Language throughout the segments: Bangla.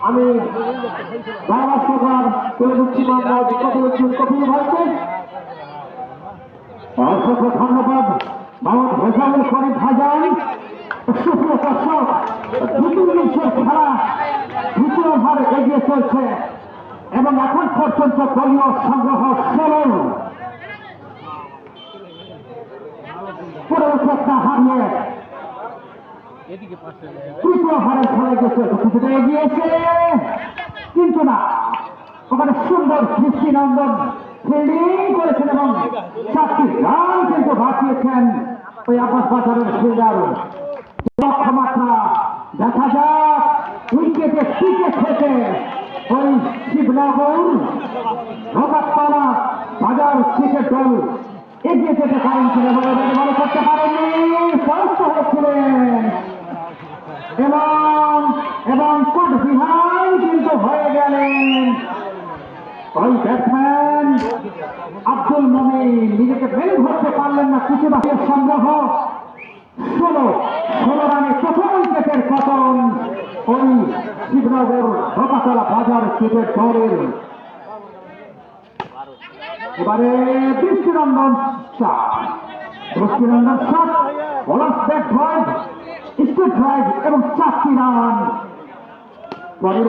আমি ভাইকে অসংখ্য ধন্যবাদ। মোহাম্মদ ভেজাউল শরীফ ভাইজান চলছে। এবং এখন পর্যন্ত দলীয় সংগ্রহ ষোলো। পুরো উইকেটটা হারিয়ে কিন্তু না, ওখানে সুন্দর দৃষ্টিনন্দন ফিল্ডিং করেছেন এবং চারটি রান কিন্তু বাঁচিয়েছেন ওই আব্বাস বাজারের ফিল্ডার লক্ষ্যমাত্রা দেখা যাক উইকেটে টিকে থেকে ওই শিবনগর ভোগাতপাড়া বাজার ক্রিকেট দল এগিয়ে যেতে পারেন কিনা বলে মনে করতে পারেননি পরাস্ত হয়েছিলেন এবং এবং কোট বিহার কিন্তু হয়ে গেলেন ওই ব্যাটসম্যান আব্দুল মমিন নিজেকে বের ধরতে পারলেন না কিছু বাকের সংগ্রহ। ষোলো ষোলো রানে প্রথম উইকেটের পতন। ওই শিবনগর ঢোকাতলা বাজার ক্রিকেট দলের এবারে দৃষ্টিনন্দন চাপ দৃষ্টিনন্দন shot bowler bat drive straight drive এবং চারটি রান। পরের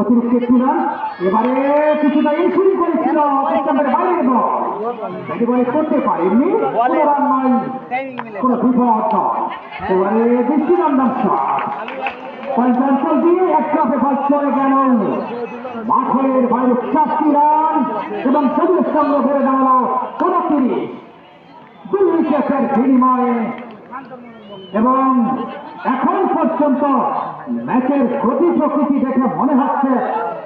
অতিরিক্ত একটি এবারে কিছুটা ইনসুরি করেছিল প্রথমের বাইরে বল ব্যাটে বলে করতে পারেননি। কোনো রান নাই কোনো বিপদ নয়। এবারে দৃষ্টিনন্দন শট পঞ্চাঞ্চল দিয়ে এক ট্রাফে বল চলে গেল। মাঠের বাইরে চারটি রান এবং চব্বিশ সঙ্গে ধরে দাঁড়াল উনত্রিশ দুই উইকেটের বিনিময়ে এবং এখন পর্যন্ত ম্যাচের গতি প্রকৃতি দেখে মনে হচ্ছে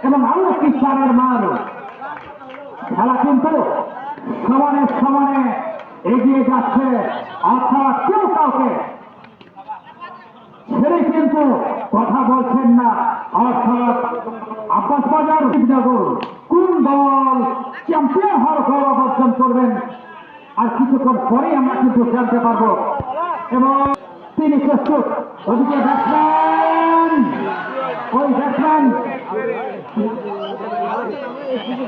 এবং আরও চারের মান খেলা কিন্তু সমানে সমানে এগিয়ে যাচ্ছে, অর্থাৎ কেউ কাউকে। ছেড়ে কিন্তু কথা বলছেন না, অর্থাৎ আব্বাস বাজার কোন দল চ্যাম্পিয়ন হওয়ার গৌরব অর্জন করবেন? আর কিছুক্ষণ পরেই আমরা কিন্তু জানতে পারব। এবং তিনি প্রস্তুত। ওদিকে ব্যাটসম্যান ওই ব্যাটসম্যান আসলে তিনি কিন্তু আবার ছক্কা হাঁকালেন এবং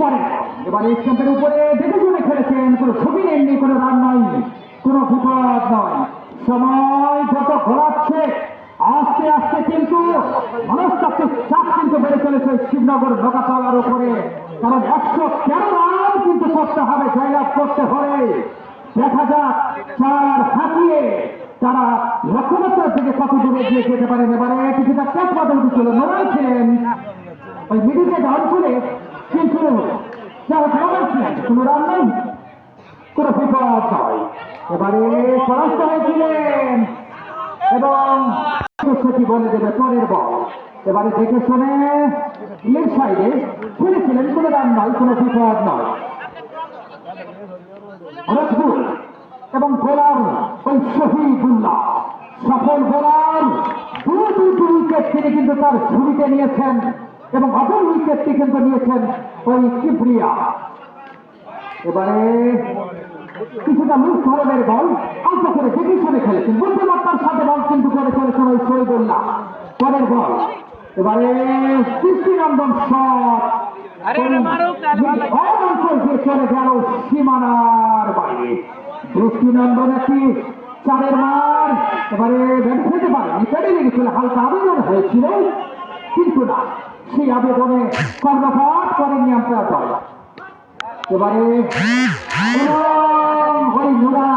পরে। এবার স্ট্যাম্পের উপরে দেখে শুনে খেলেছেন কোনো ছবি নেননি কোনো রান নয় কোনো বিপদ নয়। সময় যত ঘোরাচ্ছে, আস্তে আস্তে কিন্তু মনস্তাত্ত্বিক চাপ কিন্তু বেড়ে চলেছে শিবনগর ঢোকাতলার উপরে। কারণ একশো তেরো রান কিন্তু করতে হবে জয়লাভ করতে হবে দেখা যাক চার হাতিয়ে তারা লক্ষ্যমাত্রার থেকে কত দূরে গিয়ে যেতে পারেন। এবারে কিছুটা ক্যাচ বদল ছিল নোরাই ছিলেন ওই মিডিকেট অঞ্চলে। কিন্তু যারা ছিলেন কোনো রান নেই, কোনো বিপদ নয় এবারে পরাস্ত হয়েছিলেন এবং সেটি বলে দেবে পরের বল। এবারে দেখে শুনে লেগ সাইডে ফিরেছিলেন, কোনো রান নয় কোনো বিপদ নয় রসগুল এবং বোলার ওই শহীদুল্লাহ, সফল বোলার দু দুটি উইকেট তিনি কিন্তু তার ঝুড়িতে নিয়েছেন। এবং অপর উইকেটটি কিন্তু নিয়েছেন ওই কিপ্রিয়া এবারে কিছুটা লুজ ধরনের বল অল্প করে দেখে শুনে খেলেছেন। বুদ্ধিমত্তার সাথে বল কিন্তু করে চলেছেন ওই শহীদুল্লাহ। পরের বল। এবারে দৃষ্টিনন্দন শট। চলে গেল সীমানার বাইরে। দৃষ্টিনন্দন একটি চারের মার। এবারে ব্যাট খেতে পারে পেটে লেগেছিল হালকা আবেদন হয়েছিল কিন্তু না। সেই আবেদনে কর্ণপাত করেননি আমরা এবারে এবং হরিণুরা